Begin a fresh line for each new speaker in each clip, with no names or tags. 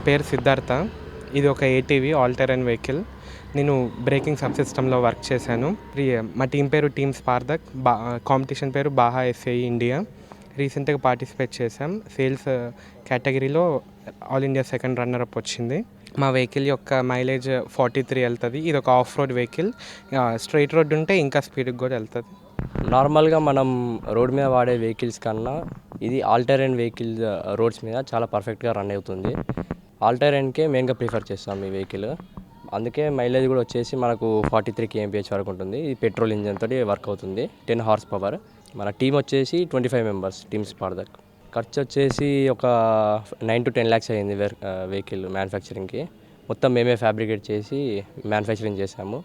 నా పేరు సిద్ధార్థ. ఇది ఒక ఏటీవీ ఆల్ టెరెన్ వెహికల్ నేను బ్రేకింగ్ సబ్ సిస్టంలో వర్క్ చేశాను. మా టీం పేరు టీమ్ స్పార్దక్ బా కాంపిటీషన్ పేరు బాహా ఎస్ఐ ఇండియా రీసెంట్గా పార్టిసిపేట్ చేశాం. సేల్స్ కేటగిరీలో all India second runner up వచ్చింది. మా వెహికల్ యొక్క మైలేజ్ ఫార్టీ త్రీ వెళ్తుంది. ఇది ఒక off road vehicle straight road ఉంటే ఇంకా స్పీడ్కి కూడా వెళ్తుంది.
నార్మల్గా మనం రోడ్ మీద వాడే వెహికల్స్ కన్నా ఇది ఆల్టరైన్ వెహికల్ రోడ్స్ మీద చాలా పర్ఫెక్ట్గా రన్ అవుతుంది. ఆల్టరైన్కే మెయిన్గా ప్రిఫర్ చేస్తాం ఈ వెహికల్. అందుకే మైలేజ్ కూడా వచ్చేసి మనకు ఫార్టీ త్రీ కేఎంపిహెచ్ వరకు ఉంటుంది. ఇది పెట్రోల్ ఇంజన్ తోటి వర్క్ అవుతుంది. Ten horse power. మన టీం వచ్చేసి twenty five members team Spardhak ఖర్చు వచ్చేసి ఒక నైన్ టు టెన్ ల్యాక్స్ అయ్యింది వెహికల్ మ్యానుఫ్యాక్చరింగ్కి మొత్తం మేమే ఫ్యాబ్రికేట్ చేసి మ్యానుఫ్యాక్చరింగ్ చేసాము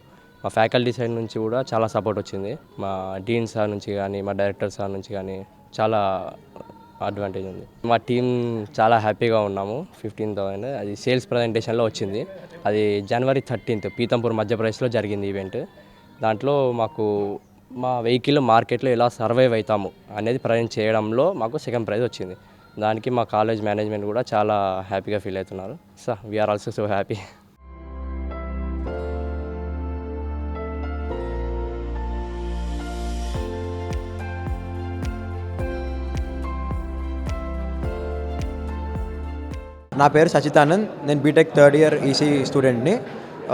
మా ఫ్యాకల్టీ సైడ్ నుంచి కూడా చాలా సపోర్ట్ వచ్చింది. మా డీన్ సార్ నుంచి కానీ మా డైరెక్టర్ సార్ నుంచి కానీ చాలా అడ్వాంటేజ్ ఉంది. మా టీం చాలా హ్యాపీగా ఉన్నాము. ఫిఫ్టీన్ థౌసండ్ అది సేల్స్ ప్రజెంటేషన్లో వచ్చింది. అది జనవరి థర్టీన్త్ పీతంపూర్ మధ్యప్రదేశ్లో జరిగింది ఈవెంట్ దాంట్లో మాకు మా వెహికల్ మార్కెట్లో ఎలా సర్వైవ్ అవుతాము అనేది ప్రజెంట్ చేయడంలో మాకు సెకండ్ ప్రైజ్ వచ్చింది. దానికి మా కాలేజ్ మేనేజ్మెంట్ కూడా చాలా హ్యాపీగా ఫీల్ అవుతున్నారు. So we're also so happy
నా పేరు సచితానంద్. నేను బీటెక్ థర్డ్ ఇయర్ ఈసీ స్టూడెంట్ని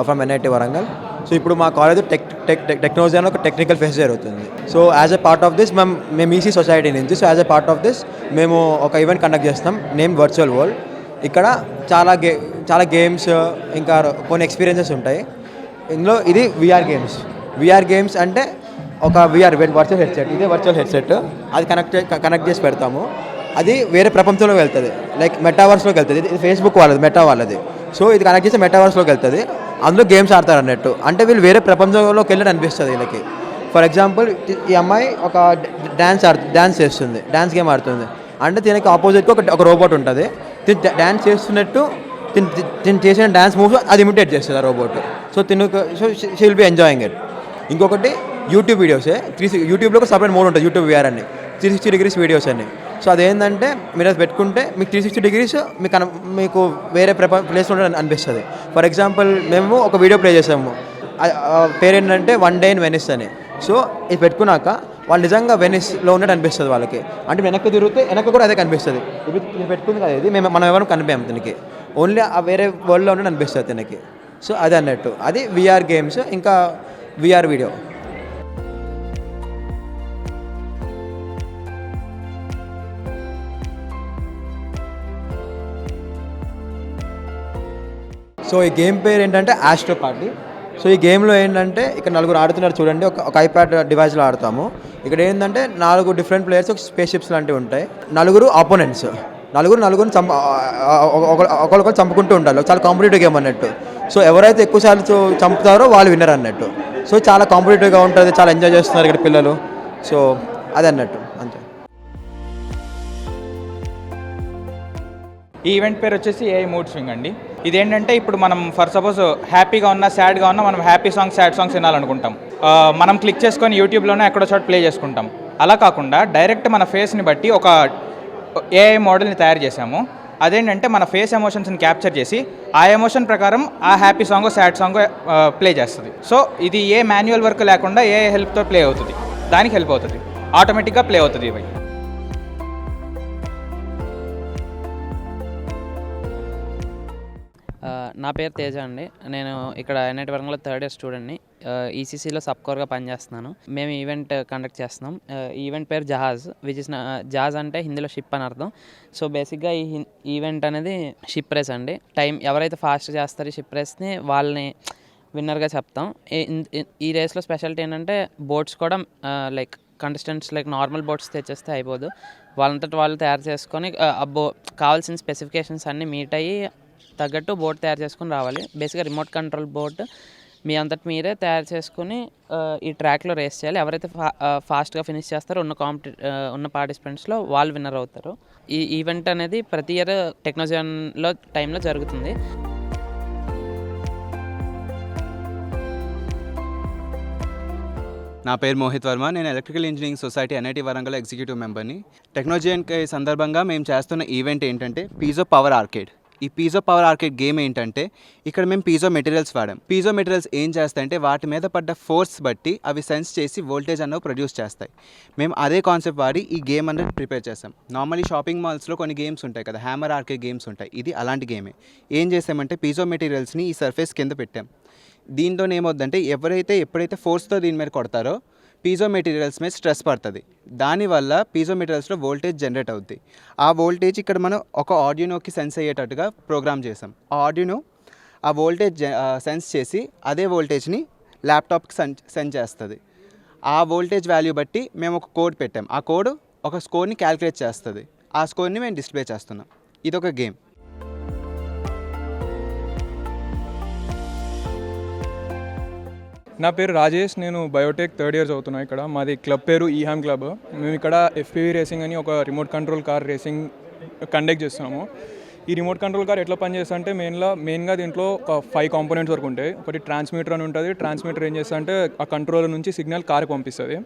ఫ్రమ్ ఎన్ఐటి వరంగల్. సో ఇప్పుడు మా కాలేజ్ టెక్ టెక్ టెక్నాలజీ అని ఒక టెక్నికల్ ఫెస్ట్ జరుగుతుంది. So as a part of this మేము మేము ఈసీ సొసైటీ నుంచి so as a part of this మేము ఒక ఈవెంట్ కండక్ట్ చేస్తాం. నేమ్ వర్చువల్ వరల్డ్ ఇక్కడ చాలా గే చాలా గేమ్స్ ఇంకా కొన్ని ఎక్స్పీరియన్సెస్ ఉంటాయి. ఇందులో ఇది విఆర్ గేమ్స్ విఆర్ గేమ్స్ అంటే ఒక విఆర్ వర్చువల్ హెడ్సెట్ ఇదే వర్చువల్ హెడ్సెట్ అది కనెక్ట్ కనెక్ట్ చేసి పెడతాము. అది వేరే ప్రపంచంలోకి వెళ్తుంది. లైక్ మెటావర్స్లోకి వెళ్తుంది. ఇది ఫేస్బుక్ వాళ్ళది మెటా వాళ్ళది. సో ఇది కనెక్ట్ చేస్తే మెటావర్స్లోకి వెళ్తుంది. అందులో గేమ్స్ ఆడతారు అన్నట్టు. అంటే వీళ్ళు వేరే ప్రపంచంలోకి వెళ్ళినట్టు అనిపిస్తుంది వీళ్ళకి. ఫర్ ఎగ్జాంపుల్ ఈ అమ్మాయి ఒక డ్యాన్స్ ఆడు డ్యాన్స్ చేస్తుంది. డ్యాన్స్ గేమ్ ఆడుతుంది. అంటే దీనికి ఆపోజిట్గా ఒక ఒక రోబోట్ ఉంటుంది. తిని డ్యాన్స్ చేస్తున్నట్టు తిను చేసిన డ్యాన్స్ మూవ్స్ అది ఇమిటేట్ చేస్తుంది ఆ రోబోట్ సో తిను so she will be enjoying it ఇంకొకటి యూట్యూబ్ వీడియోసే త్రీ యూట్యూబ్లో ఒక సపరేట్ మోడ్ ఉంటుంది. యూట్యూబ్ వేర్ అని త్రీ సిక్స్టీ డిగ్రీస్ వీడియోస్ అని సో అదేంటంటే మీరు అది పెట్టుకుంటే మీకు త్రీ సిక్స్టీ డిగ్రీస్ మీకు అన- మీకు వేరే ప్రప ప్లేస్లో అనిపిస్తుంది. ఫర్ ఎగ్జాంపుల్ మేము ఒక వీడియో ప్లే చేసాము. ఆ- పేరు ఏంటంటే వన్ డే ఇన్ వెనిస్ అని. సో ఇది పెట్టుకున్నాక వాళ్ళు నిజంగా వెనిస్లో ఉన్నట్టు అనిపిస్తుంది వాళ్ళకి. అంటే వెనక్కి తిరిగితే వెనక్కి కూడా అదే కనిపిస్తుంది. ఇప్పుడు ఇది పెట్టుకుంది కదా ఇది మేము మనం ఎవరు కనిపించాము దీనికి. ఓన్లీ ఆ వేరే వరల్డ్లో ఉన్నట్టు అనిపిస్తుంది దీనికి. సో అది అన్నట్టు. అది విఆర్ గేమ్స్ ఇంకా విఆర్ వీడియో సో ఈ గేమ్ పేరు ఏంటంటే ఆస్ట్రో పార్టీ సో ఈ గేమ్లో ఏంటంటే ఇక్కడ నలుగురు ఆడుతున్నారు చూడండి. ఒక ఒక ఐప్యాడ్ డివైస్లో ఆడతాము. ఇక్కడ ఏంటంటే నాలుగు డిఫరెంట్ ప్లేయర్స్ ఒక స్పేస్ షిప్స్ లాంటివి ఉంటాయి. నలుగురు ఆపోనెంట్స్ నలుగురు నలుగురు చంప ఒకరికొకరు చంపుకుంటూ ఉండాలి. చాలా కాంపిటేటివ్ గేమ్ అన్నట్టు. సో ఎవరైతే ఎక్కువసార్లు చంపుతారో వాళ్ళు విన్నర్ అన్నట్టు. సో చాలా కాంపిటేటివ్గా ఉంటుంది. చాలా ఎంజాయ్ చేస్తున్నారు ఇక్కడ పిల్లలు. సో అది అన్నట్టు. అంతే.
ఈ ఈవెంట్ పేరు వచ్చేసి ఏఐ మూడ్ స్వింగ్ అండి. ఇదేంటంటే ఇప్పుడు మనం ఫర్ సపోజ్ హ్యాపీగా ఉన్నా సాడ్గా ఉన్నా మనం హ్యాపీ సాంగ్స్ సాడ్ సాంగ్స్ వినాలనుకుంటాం. మనం క్లిక్ చేసుకొని యూట్యూబ్లోనే ఎక్కడో చోట ప్లే చేసుకుంటాం. అలా కాకుండా డైరెక్ట్ మన ఫేస్ని బట్టి ఒక ఏఐ మోడల్ని తయారు చేసాము అదేంటంటే మన ఫేస్ ఎమోషన్స్ని క్యాప్చర్ చేసి ఆ ఎమోషన్ ప్రకారం ఆ happy song sad song play చేస్తుంది. సో ఇది ఏ మాన్యువల్ వర్క్ లేకుండా ఏ హెల్ప్తో ప్లే అవుతుంది. దానికి హెల్ప్ అవుతుంది. ఆటోమేటిక్గా ప్లే అవుతుంది ఇవి.
నా పేరు తేజ అండి. నేను ఇక్కడ ఎన్ఐటి వరంగల్లో థర్డ్ ఇయర్ స్టూడెంట్ని. ఈసీసీలో సబ్కోర్గా పనిచేస్తున్నాను. మేము ఈవెంట్ కండక్ట్ చేస్తున్నాం. ఈవెంట్ పేరు జహాజ్ విచ్ ఇస్ జహాజ్ అంటే హిందీలో షిప్ అని అర్థం. సో బేసిక్గా ఈ ఈవెంట్ అనేది షిప్ రేస్ అండి. టైం ఎవరైతే ఫాస్ట్ చేస్తారో షిప్ రేస్ని వాళ్ళని విన్నర్గా చెప్తాం. ఈ- రేస్లో స్పెషాలిటీ ఏంటంటే బోట్స్ కూడా like contestants like normal boats తెచ్చేస్తే అయిపోదు. వాళ్ళంతటి వాళ్ళు తయారు చేసుకొని అబ్బో కావాల్సిన స్పెసిఫికేషన్స్ అన్నీ మీట్ అయ్యి తగ్గట్టు బోట్ తయారు చేసుకొని రావాలి. బేసిక్గా రిమోట్ కంట్రోల్ బోట్ మీ అంతటి మీరే తయారు చేసుకుని ఈ ట్రాక్లో రేస్ చేయాలి. ఎవరైతే ఫా ఫాస్ట్గా ఫినిష్ చేస్తారో ఉన్న కాంపిటి ఉన్న పార్టిసిపెంట్స్లో వాళ్ళు విన్నర్ అవుతారు. ఈ ఈవెంట్ అనేది ప్రతి ఇయర్ టెక్నాలజీలో టైంలో జరుగుతుంది.
నా పేరు మోహిత్ వర్మ. నేను electrical engineering society NIT Warangal executive మెంబర్ని technology సందర్భంగా మేము చేస్తున్న ఈవెంట్ ఏంటంటే పీజో పవర్ ఆర్కేడ్ ఈ పీజో పవర్ ఆర్కేడ్ గేమ్ ఏంటంటే ఇక్కడ మేము పీజో మెటీరియల్స్ వాడాం. పీజో మెటీరియల్స్ ఏం చేస్తాయంటే వాటి మీద పడ్డ ఫోర్స్ బట్టి అవి సెన్స్ చేసి వోల్టేజ్ అన్నవి ప్రొడ్యూస్ చేస్తాయి. మేము అదే కాన్సెప్ట్ వాడి ఈ గేమ్ అనేది ప్రిపేర్ చేస్తాం. నార్మలీ షాపింగ్ మాల్స్లో కొన్ని గేమ్స్ ఉంటాయి కదా హ్యామర్ ఆర్కేడ్ గేమ్స్ ఉంటాయి. ఇది అలాంటి గేమే ఏం. చేసామంటే పీజో మెటీరియల్స్ని ఈ సర్ఫేస్ కింద పెట్టాం. దీంతో ఏమవుద్దంటే ఎవరైతే ఎప్పుడైతే ఫోర్స్తో దీని మీద కొడతారో పీజో మెటీరియల్స్ మీద స్ట్రెస్ పడుతుంది. దానివల్ల పీజో మెటీరియల్స్లో వోల్టేజ్ జనరేట్ అవుద్ది. ఆ వోల్టేజ్ ఇక్కడ మనం ఒక ఆడియోనోకి సెన్స్ అయ్యేటట్టుగా ప్రోగ్రామ్ చేసాం. ఆ ఆడియోనో ఆ వోల్టేజ్ సెన్స్ చేసి అదే వోల్టేజ్ని ల్యాప్టాప్కి సెన్ సెండ్ చేస్తుంది. ఆ వోల్టేజ్ వాల్యూ బట్టి మేము ఒక కోడ్ పెట్టాం. ఆ కోడ్ ఒక స్కోర్ని క్యాలిక్యులేట్ చేస్తుంది. ఆ స్కోర్ని మేము డిస్ప్లే చేస్తున్నాం. ఇది ఒక గేమ్.
నా పేరు రాజేష్ నేను బయోటెక్ థర్డ్ ఇయర్ చదువుతున్నా ఇక్కడ. మాది క్లబ్ పేరు ఈహామ్ క్లబ్. మేము ఇక్కడ ఎఫ్పివి రేసింగ్ అని ఒక remote control car racing conduct చేస్తున్నాము. ఈ రిమోట్ కంట్రోల్ కార్ ఎట్లా పనిచేస్తా అంటే మెయిన్గా మెయిన్గా దీంట్లో ఒక ఫైవ్ కాంపోనెంట్స్ వరకు ఉంటాయి. ఒకటి ట్రాన్స్మిటర్ అని ఉంటుంది. ట్రాన్స్మిటర్ ఏం చేస్తా అంటే ఆ కంట్రోల్ నుంచి సిగ్నల్ కార్కి పంపిస్తుంది.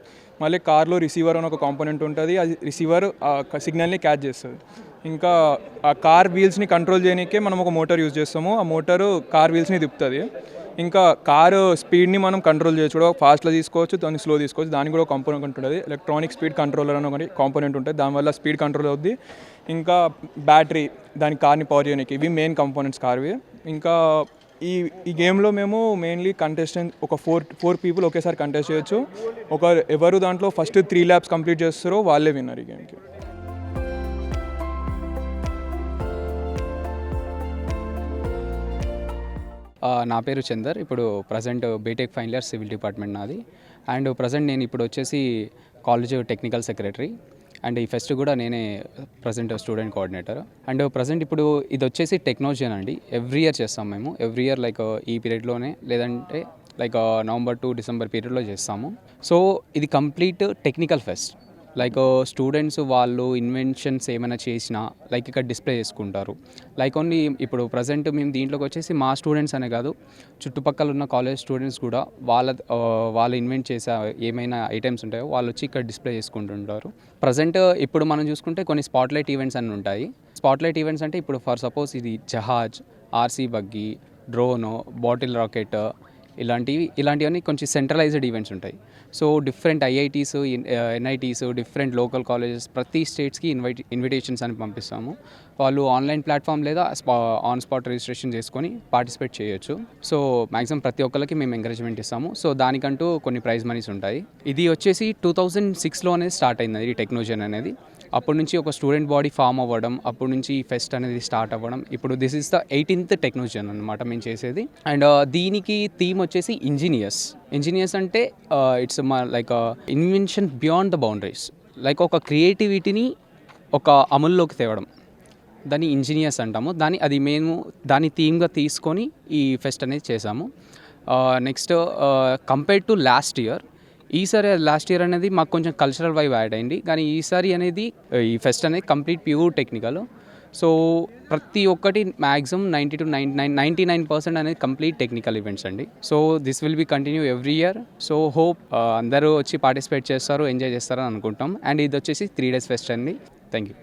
మళ్ళీ కార్లో రిసీవర్ అని ఒక కాంపోనెంట్ ఉంటుంది. అది రిసీవర్ ఆ సిగ్నల్ని క్యాచ్ చేస్తుంది. ఇంకా ఆ కార్ వీల్స్ని కంట్రోల్ చేయడానికే మనం ఒక మోటార్ యూజ్ చేస్తాము. ఆ మోటారు కార్ వీల్స్ని తిప్పుతుంది. ఇంకా కారు స్పీడ్ని మనం కంట్రోల్ చేయొచ్చు కూడా. ఫాస్ట్లో తీసుకోవచ్చు దాన్ని స్లో తీసుకోవచ్చు. దానికి కూడా కాంపోనెంట్ ఉంటుంది. ఎలక్ట్రానిక్ స్పీడ్ కంట్రోలర్ అని ఒకటి కాంపోనెంట్ ఉంటుంది. దానివల్ల స్పీడ్ కంట్రోల్ అవుద్ది. ఇంకా బ్యాటరీ దాని కార్ని పవర్ చేయడానికి. ఇవి మెయిన్ కాంపోనెంట్స్ కార్వి. ఇంకా ఈ ఈ గేమ్లో మేము మెయిన్లీ కంటెస్టెంట్ ఒక ఫోర్ ఫోర్ పీపుల్ ఒకేసారి కంటెస్ట్ చేయొచ్చు. ఒక ఎవరు దాంట్లో ఫస్ట్ త్రీ ల్యాబ్స్ కంప్లీట్ చేస్తారో వాళ్ళే విన్నారు ఈ గేమ్కి.
నా పేరు చందర్. ఇప్పుడు present BTech final year civil department నాది. అండ్ ప్రజెంట్ నేను ఇప్పుడు వచ్చేసి కాలేజ్ టెక్నికల్ సెక్రటరీ అండ్ ఈ ఫెస్ట్ కూడా నేనే present student coordinator and present ఇప్పుడు ఇది వచ్చేసి టెక్నాలజీ అండి ఎవ్రీ ఇయర్ చేస్తాం మేము. ఎవ్రీ ఇయర్ లైక్ ఈ పీరియడ్లోనే లేదంటే లైక్ నవంబర్ టు డిసెంబర్ పీరియడ్లో చేస్తాము. సో ఇది complete technical fest like students వాళ్ళు ఇన్వెన్షన్స్ ఏమైనా చేసినా లైక్ ఇక్కడ డిస్ప్లే చేసుకుంటారు. లైక్ ఓన్లీ ఇప్పుడు ప్రజెంట్ మేము దీంట్లోకి వచ్చేసి మా స్టూడెంట్స్ అనే కాదు చుట్టుపక్కల ఉన్న కాలేజ్ స్టూడెంట్స్ కూడా వాళ్ళ వాళ్ళు ఇన్వెంట్ చేసే ఏమైనా ఐటమ్స్ ఉంటాయో వాళ్ళు వచ్చి ఇక్కడ డిస్ప్లే చేసుకుంటుంటారు. ప్రజెంట్ ఇప్పుడు మనం చూసుకుంటే కొన్ని స్పాట్లైట్ ఈవెంట్స్ అన్నీ ఉంటాయి. స్పాట్లైట్ ఈవెంట్స్ అంటే ఇప్పుడు ఫర్ సపోజ్ ఇది జహాజ్ RC buggy drone bottle rocket ఇలాంటివి ఇలాంటివన్నీ కొంచెం సెంట్రలైజ్డ్ ఈవెంట్స్ ఉంటాయి. So different IITs NITs different local colleges ప్రతి స్టేట్స్కి ఇన్వైట్ ఇన్విటేషన్స్ అని పంపిస్తాము. వాళ్ళు ఆన్లైన్ ప్లాట్ఫామ్ లేదా ఆన్ స్పాట్ రిజిస్ట్రేషన్ చేసుకొని పార్టిసిపేట్ చేయొచ్చు. సో మ్యాక్సిమం ప్రతి ఒక్కరికి మేము ఎంకరేజ్మెంట్ ఇస్తాము. సో దానికంటూ కొన్ని ప్రైజ్ మనీస్ ఉంటాయి. ఇది వచ్చేసి టూ థౌజండ్ సిక్స్లోనే స్టార్ట్ అయింది ఈ టెక్నాలజీ అనేది. అప్పటి నుంచి ఒక స్టూడెంట్ బాడీ ఫామ్ అవ్వడం అప్పటి నుంచి ఈ ఫెస్ట్ అనేది స్టార్ట్ అవ్వడం. ఇప్పుడు this is the eighteenth technology అనమాట మేము చేసేది. అండ్ uh, దీనికి థీమ్ వచ్చేసి ఇంజనీయర్స్. ఇంజనీయర్స్ అంటే ఇట్స్ మా like invention beyond the boundaries like ఒక క్రియేటివిటీని ఒక అమల్లోకి తేవడం. దాన్ని ఇంజనీర్స్ అంటాము. దాని అది మేము దాని థీమ్గా తీసుకొని ఈ ఫెస్ట్ అనేది చేసాము. Next compare to last year ఈసారి లాస్ట్ ఇయర్ అనేది మాకు కొంచెం కల్చరల్ వైబ్ యాడ్ అయింది. కానీ ఈసారి అనేది ఈ ఫెస్ట్ అనేది కంప్లీట్ ప్యూర్ టెక్నికల్ సో ప్రతి ఒక్కటి maximum ninety to nine nine ninety nine percent అనేది కంప్లీట్ టెక్నికల్ ఈవెంట్స్ అండి. So this will be continue every year so hope అందరూ వచ్చి పార్టిసిపేట్ చేస్తారు ఎంజాయ్ చేస్తారని అనుకుంటాం. అండ్ ఇది వచ్చేసి త్రీ డేస్ ఫెస్ట్ అండి. Thank you